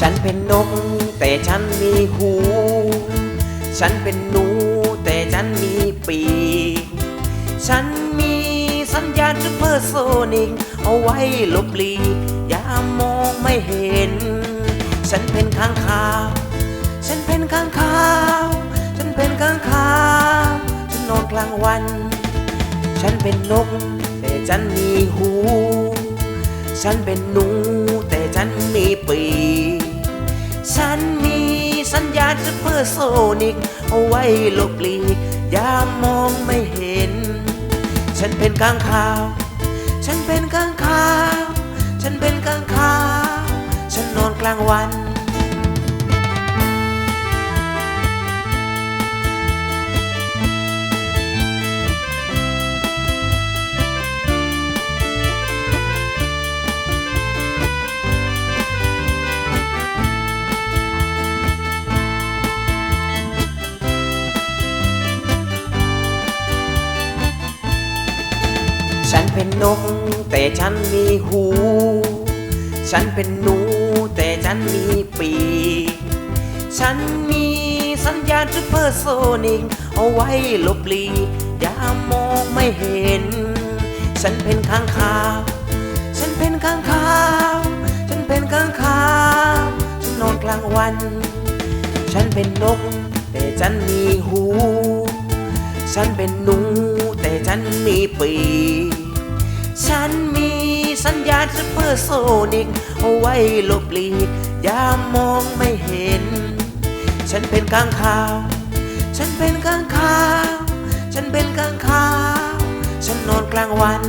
ฉันเป็นนกแต่ฉันมีหู ฉันเป็นหนูแต่ฉันมีปีก ฉันมีสัญญาณซูเปอร์โซนิกเอาไว้หลบหลีกอย่ามองไม่เห็น ฉันเป็นข้างคาว ฉันเป็นข้างคาว ฉันเป็นข้างคาว ฉันนอนกลางวัน ฉันเป็นนกแต่ฉันมีหู ฉันเป็นหนูแต่ฉันมีปีก ซูเปอร์โซนิก เอาไว้หลบหลีกอย่ามองไม่เห็น ฉันเป็นก้างคาว ฉันเป็นก้างคาว ฉันเป็นก้างคาว ฉันนอนกลางวัน ฉันเป็นนกแต่ฉันมีหู ฉันเป็นหนูแต่ฉันมีปีก ฉันมีสัญญาณซูเปอร์โซนิกเอาไว้หลบหลีกอย่ามองไม่เห็น ฉันเป็นข้างคาว ฉันเป็นข้างคาว ฉันเป็นข้างคาว ฉันนอนกลางวัน ฉันเป็นนกแต่ฉันมีหู ฉันเป็นหนู ฉันมีปี ฉันมีสัญญาณซูเปอร์โซนิกเอาไว้หลบหลีกอย่ามองไม่เห็น ฉันเป็นกลางคาว ฉันเป็นกลางคาว ฉันเป็นกลางคาว ฉันนอนกลางวัน